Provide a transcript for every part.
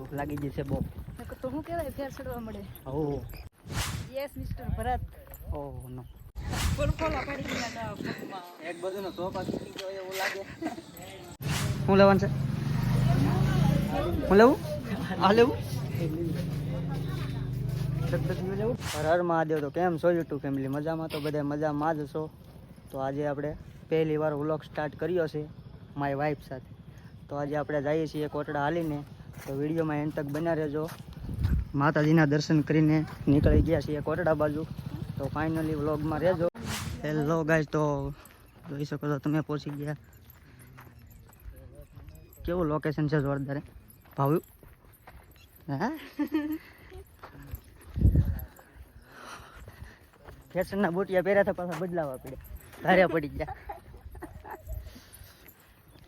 તો લાગી જશે બહુ. તો શું કહેવાય? ફેર ચડવા મળે. Oh yes mister Bharat. Oh no. એક બાજુનો તોફા તૂટી ગયો એવું લાગે. શું લેવાનું છે? હું લેવું? આ લેવું? હર હર મહાદેવ તો કેમ છો યુટ્યુબ ફેમિલી મજામાં તો બધા મજામાં જ છો? તો આજે આપણે પહેલી વાર વ્લોગ સ્ટાર્ટ કર્યો છે માય વાઈફ સાથે. તો આજે આપણે જઈએ છીએ કોટડા હાલીને. તો વિડીયોમાં એન તક બન્યા રહેજો. માતાજીના દર્શન કરીને નીકળી ગયા છીએ કોટડા બાજુ. તો ફાઇનલી વ્લોગમાં રહેજો. હેલો ગાય તો જોઈ શકો છો તમે પહોંચી ગયા. કેવું લોકેશન છે જોરદાર? ભાવ્યું? હા? ફેશનના બુટિયા પહેર્યા હતા પાછા બદલાવા પડ્યા ધાર્યા પડી ગયા.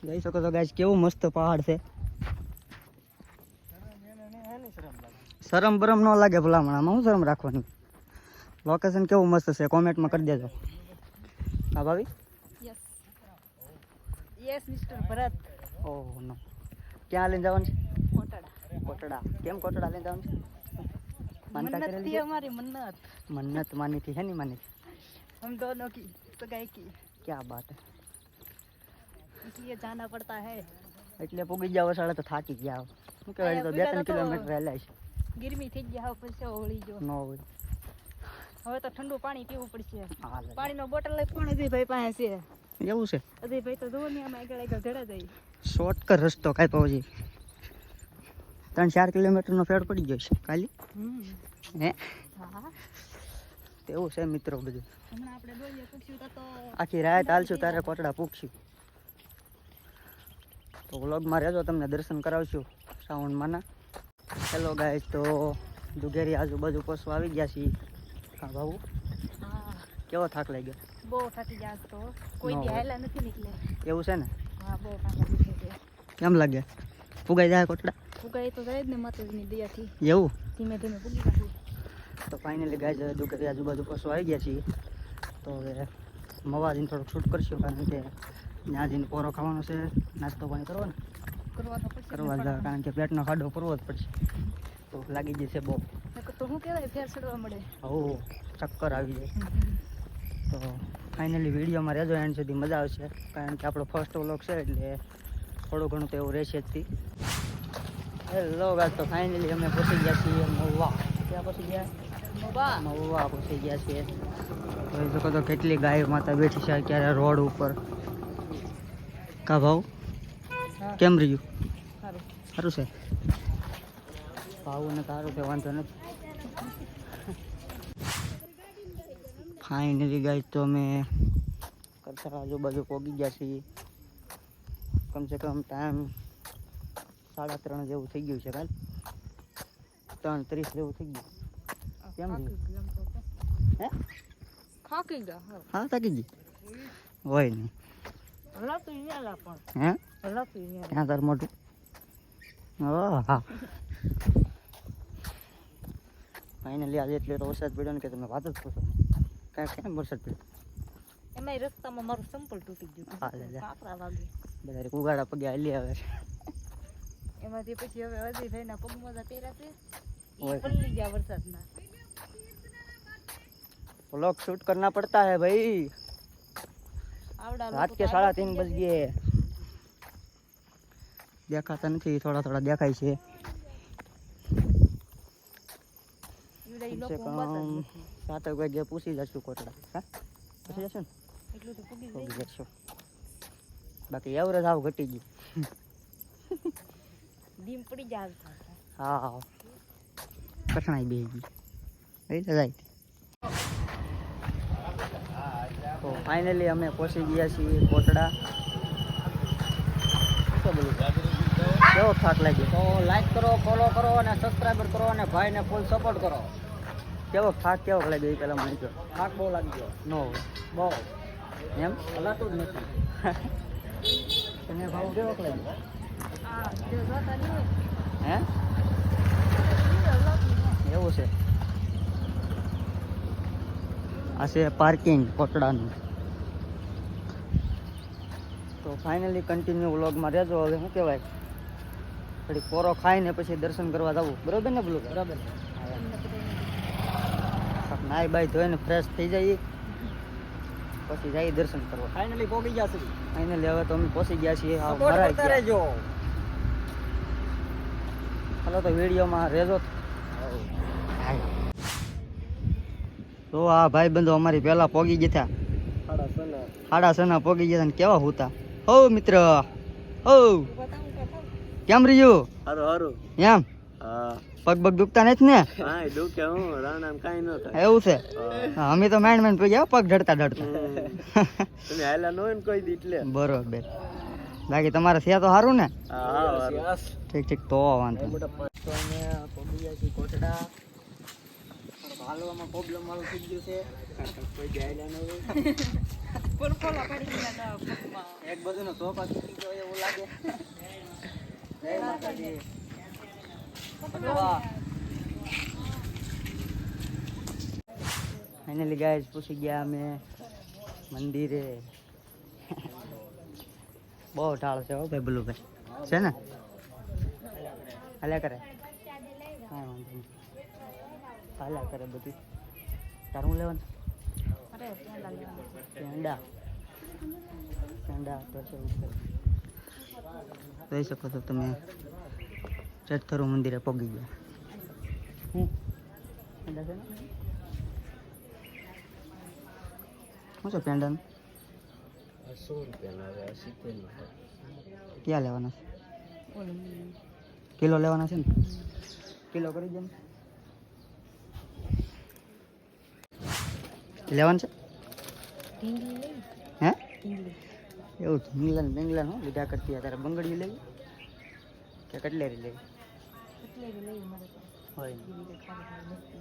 જોઈ શકો છો ગાય કેવું મસ્ત પહાડ છે. શરમ બરમ ન લાગે ભલામણામાં હું શરમ રાખવાની લોકેશન કેવું મસ્ત છે કોમેન્ટમાં કરી દેજો હા ભાભી yes yes mister Bharat oh no ક્યાં લઈને જવાનું છે કોટડા કોટડા કેમ કોટડા લઈને જવાનું છે માનતા मन्नत કરેલી थी છે हमारी मन्नत મન્નત માની થી है नहीं मानी थी हम दोनों की सगाई की क्या बात है इसलिए जाना पड़ता है એટલે પૂગી ગયા વસાડે તો થાકી ગયા શું કહેવાય એ તો બે ત્રણ કિલોમીટર રહેલા છે ગરમી થઈ ગયા પછી ઓળી જો નો હોય. હવે તો ઠંડુ પાણી પીવું પડશે. પાણી પાણીનો બોટલ લઈ પણ અજયભાઈ પાસે છે. એવું છે? અજયભાઈ તો જુઓ ને આમાં આગળ આગળ જડા જાય. શોર્ટકટ રસ્તો કાંઈ પહોંચી ત્રણ ચાર કિલોમીટરનો ફેર પડી ગયો છે ખાલી. હે? તેવું છે મિત્રો બધું. હમણાં આપણે દોડીએ પૂછ્યું તો તો આખી રાત હાલશું તારે કોટડા પૂગશું. તો વ્લોગમાં રહેજો તમને દર્શન કરાવશું શ્રાવણમાંના હેલો ગાઈસ તો દુઘેરી આજુબાજુ પશુ આવી ગયા છીએ. હા બાબુ? કેવો થાક લાગ્યો? બહુ થાકી ગયા તો કોઈ દી નથી નીકળે. એવું છે ને? હા બહુ કેમ લાગે? ફુગાઈ જાય કોટડા? ફુગાઈ તો જાય જ ને માતાજીની દયાથી. એવું? ધીમે ધીમે પૂગી નાખું તો ફાઇનલી ગાય દુઘેરી આજુબાજુ પશુ આવી ગયા છીએ. તો હવે મવાજીને થોડુંક શૂટ કરશું કારણ કે ત્યાં જઈને પોરો ખાવાનો છે. નાસ્તો પાણી કરવાનો. કરવા તો પડશે. કરવા જ કારણ કે પેટનો ખાડો કરવો જ પડશે. તો લાગી જશે બહુ. તો હું કહેવાય ફેર ચડવા મળે. હો ચક્કર આવી જાય. તો ફાઇનલી વિડીયોમાં રહેજો એન્ડ સુધી મજા આવશે. કારણ કે આપણો ફર્સ્ટ વ્લોગ છે એટલે થોડું ઘણું તો એવું રહેશે જ થી. હેલો ગાઈસ તો ફાઇનલી અમે પહોંચી ગયા છીએ મહુવા. ક્યાં પહોંચી ગયા? મહુવા. પહોંચી ગયા છીએ. જોઈ શકો તો કેટલી ગાય માતા બેઠી છે અત્યારે રોડ ઉપર. કા ભાવ? કેમ રહ્યું? સારું છે. ભાવ ને સારું છે વાંધો નથી. ફાઇનલી ગાઈસ તો અમે કરતા આજુબાજુ પહોંચી ગયા છીએ. કમસે કમ ટાઈમ સાડા ત્રણ જેવું થઈ ગયું છે કાલ. ત્રણ ત્રીસ જેવું થઈ ગયું. કેમ? ગયા કે. હે? ગયા હા. થાકી ગઈ. હોય નહીં. હલાતું પણ. હે? હલાતું ઈ તાર મોટું ફાઇનલી આજે એટલે તો વરસાદ પડ્યો ને કે તમે વાત જ પૂછો કાંઈ કેમ વરસાદ પડ્યો એમાંય રસ્તામાં મારું સંપલ તૂટી ગયું હા, લે, લે. કાંકરા વાગે બધા ઉગાડા પગે હાલી આવે છે એમાંથી પછી હવે અજયભાઈના પગમાં જા પહેર્યા છે ઓય. ઈ પલળી ગયા વરસાદના व्लॉग शूट करना पड़ता है भाई આવડા रात લોકો के તો साढ़ा આવડા तीन થઈ बज ગયા गए દેખાતા નથી થોડા થોડા દેખાય છે. છે. ઈવડા ઈ કમસે લોકો ઊંઘાતા જ કમ? નથી. સાત વાગે પૂછી જશું કોટડા. હા? પૂછી જશું ને? પૂગી જશું. બાકી એવરેજ આવ ઘટી ગયું. દીમ પડી જાય હા કઠણાઈ બે ગઈ. એટલે જાય. તો ફાઇનલી અમે પહોંચી ગયા છીએ કોટડા શું બોલું કેવો થાક લાગ્યો? તો લાઈક કરો ફોલો કરો અને સબસ્ક્રાઈબર કરો અને ભાઈને ફૂલ સપોર્ટ કરો. કેવો થાક કેવો લાગ્યો એ પહેલાં મને કહો. થાક બહુ લાગી ગયો નો બહુ. એમ? હલાતું જ નથી. તમે ભાવ કેવો લાગ્યો? હે. એવું છે. આ છે પાર્કિંગ કોટડાનું તો ફાઇનલી કન્ટિન્યુ વ્લોગમાં રહેજો. હવે શું કહેવાય? ઘડી પોરો ખાઈને પછી દર્શન કરવા જવું. બરોબર ને પેલું બરાબર. નાઈ બાઈ ધોઈને ફ્રેશ થઈ જઈએ પછી જઈએ દર્શન કરવા. ફાઇનલી પહોંચી ગયા છે ફાઇનલી હવે તો અમે પહોંચી ગયા છીએ. રહેજો. ચાલો તો વિડીયોમાં રેજો તો આ ભાઈ બંધો અમારી પહેલા પોગી ગયા હાડા સના. સાડા સના પોગી ગયા ને કેવા હોતા. હો મિત્ર. હો. કેમ રહ્યું હારું હારું. એમ? હા. પગ પગ દુખતા નથી ને? હા દુખે હું રાણામ કાંઈ ન થાય. એવું છે? હા, અમે તો માંડ માંડ પગ્યા પગ ઢળતા ઢળતા તમે હાલા નો એમ ને કોઈ દી એટલે બરોબર. બાકી તમારે થયા તો સારું ને? હા હા ઠીક ઠીક તો વાંધો કોટડા. હાલવામાં પ્રોબ્લેમ વાળું થઈ ગયું છે. કોઈ ન હોય. એક ધોકા તૂટી ગયો એવું લાગે. જય માતાજી ફાઇનલી ગાઈસ પૂછી ગયા અમે મંદિરે. બહુ ઢાળ છે હો ભાઈ બલુભાઈ. છે ને? હાલ્યા કરે. હા વાંધો હાલ્યા કરે બધી. તારું લેવાનું? અરે. પેંડા પેંડા તો છે જોઈ શકો છો તમે. ચેતથરું મંદિરે પગી ગયા. હું શું છે પેન્ડન સો ક્યાં લેવાના છે? કિલો લેવાના છે ને? કિલો કરી દે ને. લેવાનું છે? હે? એવું ઢીંગલા ને બેંગલા નો લીધા કરતી તારે બંગડી લેવી. કે કટલેરી લેવી? લઈ મારે તો. હોય એવી રીતે ખાલી ખાલી મસ્તી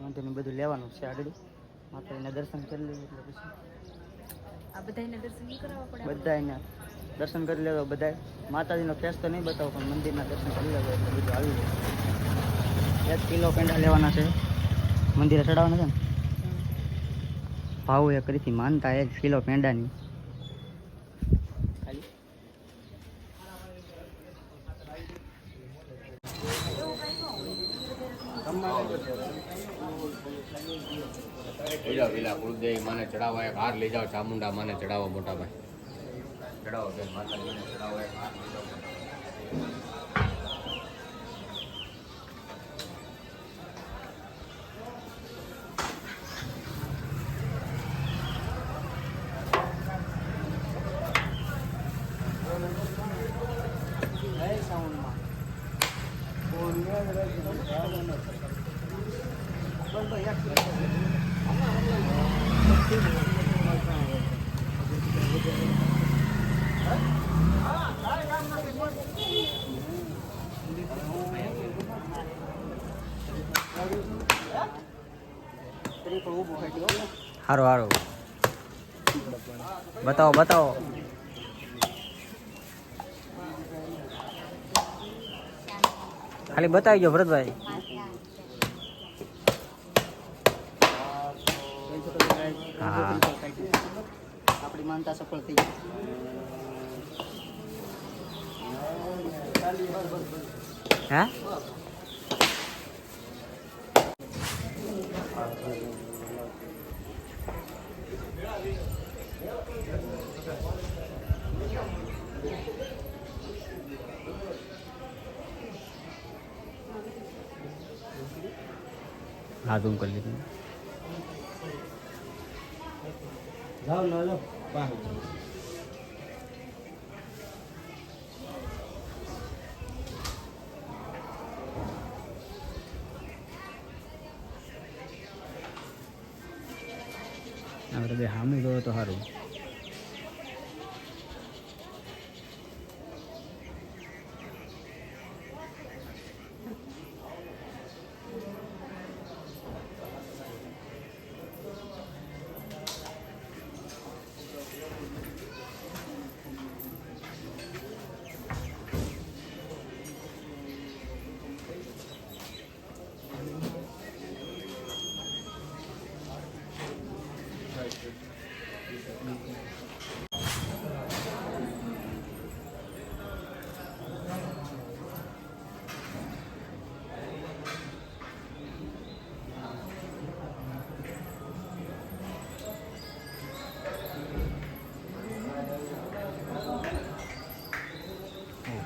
વાંધો નહીં બધું લેવાનું છે આગળ માતાજીના દર્શન કરી લઈએ એટલે પછી. બધાને દર્શન કરાવવા પડે દર્શન કરી લેવો બધા માતાજીનો ફેસ તો નહીં બતાવો પણ મંદિરના દર્શન કરી લેવો એટલે બધું આવી જાય. એક કિલો પેંડા લેવાના છે. મંદિરે ચડાવવાના છે ને? ભાવ એ કરીથી માનતા એક કિલો પેંડાની. વિલા વિલા ગુરુદેવ માને ચડાવવા એક હાર લઈ જાઓ ચામુંડા માને ચડાવો મોટા ભાઈ ચડાવો બેન માતાજીને ચડાવો એક હાર લઈ જાઓ સાઉન્ડમાં હારું હારું. બતાવો બતાવો. ખાલી બતાવી જો ભરતભાઈ હા. આપણી માનતા સફળ થઈ ગઈ હે હા ઝૂમ કરી લીધું લો આપણે બે હામી ગયો તો સારું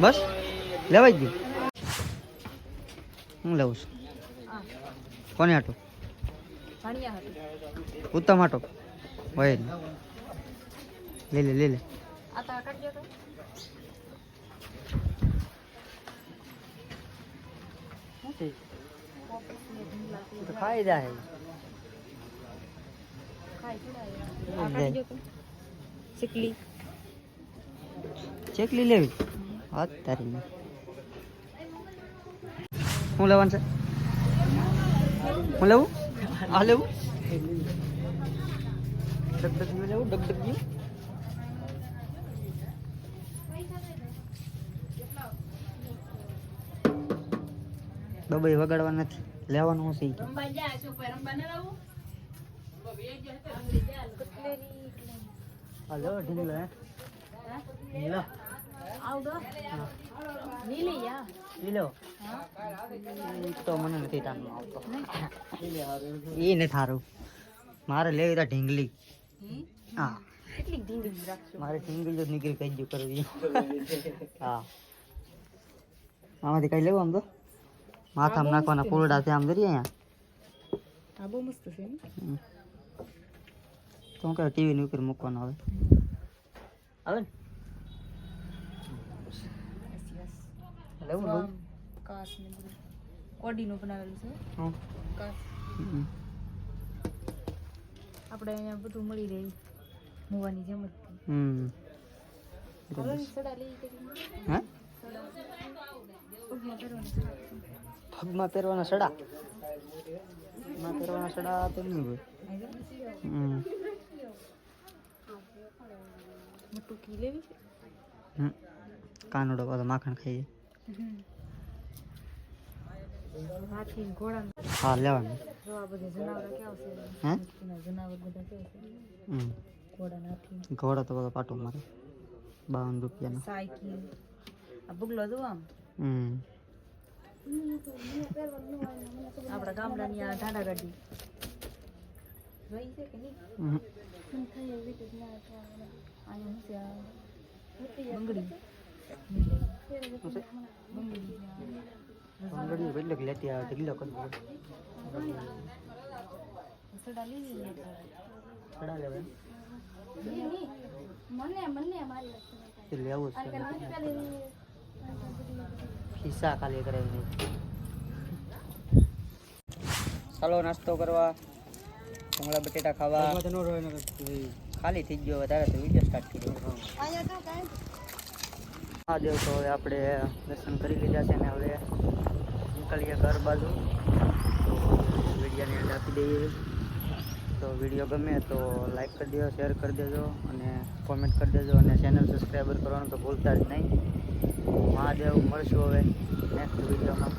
બસ લેવાઈ ગયું. હું લેવું છું? કોને આટો? ઉત્તમ આટો. હોય. લે લે લે લે. આ તો આ કાઢજો તો. તો ખાઈ જાય ખાઈ છોડાય. જાય. આ કાઢજો તો. ચીકલી. ચેકલી લેવી? હાથ તારી શું લેવાનું છે? હું લેવું? આ લેવું? ડગડગિયું લેવું? ડગડગિયું દબાઈ વગાડવા નથી. લેવાનું હશે હાલો ઢીંગલો હે. નીલો આવડો? યા. લીલો તો મને નથી તાનમાં આવતો. એ ને થારું મારે લેવી તો ઢીંગલી. હા. કેટલી ઢીંગલી રાખશો? મારે ઢીંગલી જો નીકળી કઈ જ કરવી હા. આમાંથી કઈ લેવું આમ તો? માથામાં નાખવાના ફૂલડા છે. આમ કરીએ અહીંયા. આ બહુ મસ્ત છે ને? તો હું કહે ટીવી ની ઉપર મૂકવાનો હવે. આવે ને. લેવું લેવું ને કોડીનું બનાવેલું છે. હમ. આપણે અહીંયા બધું મળી રહે. મૂવાની જેમ જ. હમ. કરી હે? પગમાં પહેરવાના સડા. પગમાં પહેરવાના સડા? પગમાં પહેરવાના સડા તો નહીં હોય. હમ. મોટું કી લેવી છે? હમ. કાનુડો પાછો માખણ ખાઈએ હાથી ઘોડા હા લેવાનું. જો આ બધા જનાવર કેવા છે? હે? જનાવર બધા કેવા છે? ઘોડા તો બધા પાટો મારે. બાવન રૂપિયાનો. સાયકલ. આ બગલો જો આમ. હમ. આપણા ગામડાની આ ઢાડા ગાડી જોઈ છે કે નહીં? હમ. અહીંયા શું છે આ બંગડી શું છે? બંગડી બંગડીઓ એટલે કે લેતી આવે ઢીગલો કરી દો સડા લઈ લઈએ સડા લેવાય મને મને મારી એ લેવું જ છે ખિસ્સા ખાલી કરાવીને ચાલો નાસ્તો કરવા ભૂંગળા બટેટા ખાવા ખાલી થઈ ગયો વધારે તો વીડિયો સ્ટાર્ટ કર્યો. મહાદેવ તો હવે આપણે દર્શન કરી લીધા છે ને હવે નીકળીએ ઘર બાજુ. તો વિડીયોને એન્ડ આપી દઈએ. તો વીડિયો ગમે તો લાઈક કરી દેજો શેર કરી દેજો અને કોમેન્ટ કરી દેજો અને ચેનલ સબસ્ક્રાઈબર કરવાનું તો ભૂલતા જ નહીં. મહાદેવ મળશું હવે નેક્સ્ટ વિડીયોમાં